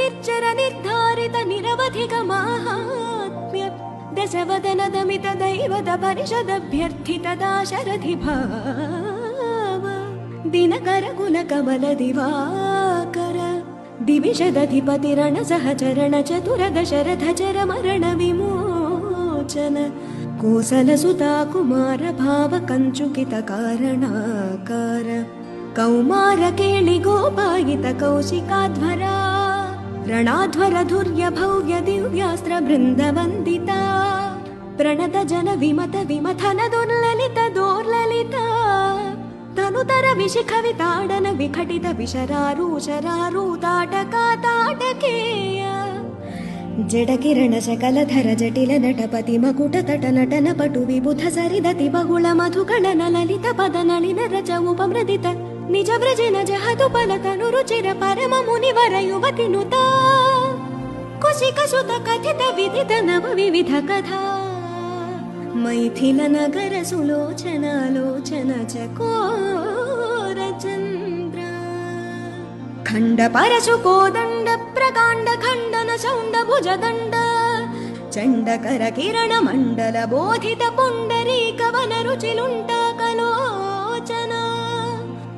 निर्जर निर्धारित माहात्म्य दशवदनदमित दैवत परिषदभ्यर्थित दाशरथि भाव दिनकर कुलकमल दिवाकर। दिविशदधिपतिरण सहचरण चतुर दशरथ चर मरण विमोचन कोसलसुता कुमार भाव कञ्चुकित कारणाकार कौमार केळि गोपायित कौशिकाध्वरा रणाध्वर धुर्य भव्य दिव्यास्त्र बृन्दवन्दिता प्रणत जन विमत विमथन दुर्ललित दोर्ललिता तनुतर विशिख विताडन विघटित विशरारूशरारूताटका ताटकेय जडकिरण सकलधर जटिल नटपति मकुट तट नटन पटु विबुध सरिदति बहुळ मधुकणन ललित पद नलिन रच उपमृदित నిజ వ్రజన జహతు పలతను రుచిర పరమ మునివర యువతి నుత. కుశిక సుత కథిత విధిత నవ వివిధ కథ. మైథిల నగర సులోచనాలోచన చకో రచంద్ర ఖండ పరశు కోదండ ప్రకాండ ఖండన చౌండ భుజదండ చండకర కిరణ మండల బోధిత పుండరీ కవన రుచిలుంట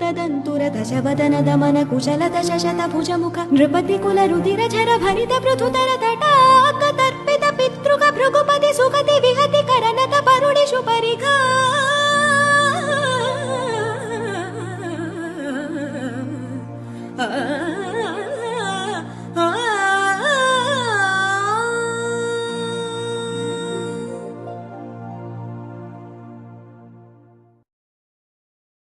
दन्त दन्तुर दश वदन दमन कुशल दश शत भुज मुख नृपति कुल रुधिर झर भरित पृथुतर तटाक तर्पित पितृक भृगुपति सुगति विहति करनत परुणिषु परिघा। आ